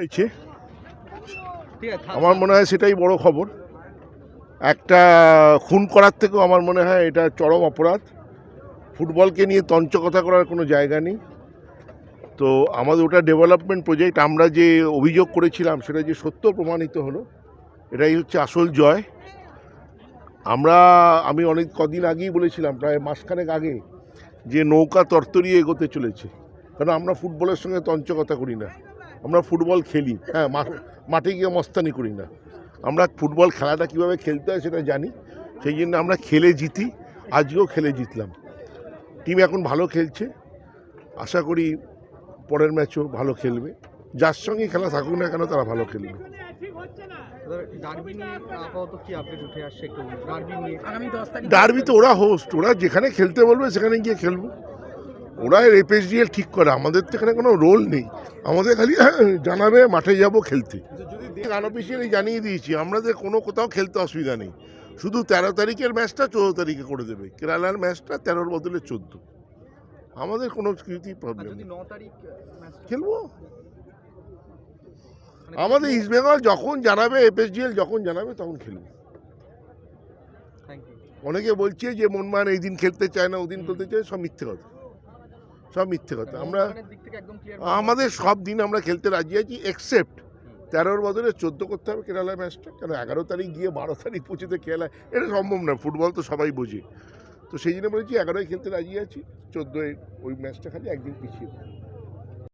হয়েছে। আমার মনে হয় সেটাই বড় খবর। একটা খুন করার থেকেও আমার মনে হয় এটা চরম অপরাধ। ফুটবলকে নিয়ে তঞ্চকথা করার কোনো জায়গা নেই। তো আমাদের ওটা ডেভেলপমেন্ট প্রজেক্ট আমরা যে অভিযোগ করেছিলাম সেটা যে সত্য প্রমাণিত হলো এটাই হচ্ছে আসল জয়। আমরা আমি অনেক কদিন আগেই বলেছিলাম প্রায় মাসখানেক আগে যে নৌকা তরতরিয়ে এগোতে চলেছে। কারণ আমরা ফুটবলের সঙ্গে তঞ্চকথা করি না। আমরা ফুটবল খেলি। হ্যাঁ মাঠে গিয়ে মস্তানি করি না। আমরা ফুটবল খেলাটা কীভাবে খেলতে হয় সেটা জানি। সেই জন্য আমরা খেলে জিতি আজকেও খেলে জিতলাম। টিম এখন ভালো খেলছে। আশা করি পরের ম্যাচও ভালো খেলবে। যার সঙ্গে খেলা থাকুক না কেন তারা ভালো খেলবে। ডারবি তো ওরা হোস্ট ওরা যেখানে খেলতে বলবে সেখানে গিয়ে খেলব। ওরা এপিএসডিএল ঠিক করে আমাদের তো এখানে কোনো রোল নেই। আমাদের খালি জানাবে মাঠে যাব খেলতে। আনঅফিসিয়ালি জানিয়ে দিয়েছি আমাদের কোনো কোথাও খেলতে অসুবিধা নেই। শুধু তেরো তারিখের ম্যাচটা চোদ্দ তারিখে করে দেবে। কেরালার ম্যাচটা তেরোর বদলে চোদ্দ। আমাদের কোনো কিছুতেই প্রবলেম নেই। ন তারিখ ম্যাচ খেলব? আমাদের ইস্টবেঙ্গল যখন জানাবে এপিএসডিএল যখন জানাবে তখন খেলব। অনেকে বলছে যে মনমান এই দিন খেলতে চায় না ওদিন খেলতে চায় সব মিথ্যে কথা। সব মিথ্যে কথা। আমরা একদম ক্লিয়ার আমাদের সব দিন আমরা খেলতে রাজি আছি এক্সেপ্ট তেরোর বদলে চোদ্দ করতে হবে কেরালা ম্যাচটা কেন এগারো তারিখ গিয়ে বারো তারিখ পৌঁছতে খেলা এটা সম্ভব না ফুটবল তো সবাই বোঝে। তো সেই জন্য বলেছি এগারোয় খেলতে রাজি আছি চোদ্দোয় ওই ম্যাচটা খালি একদিন পিছিয়ে।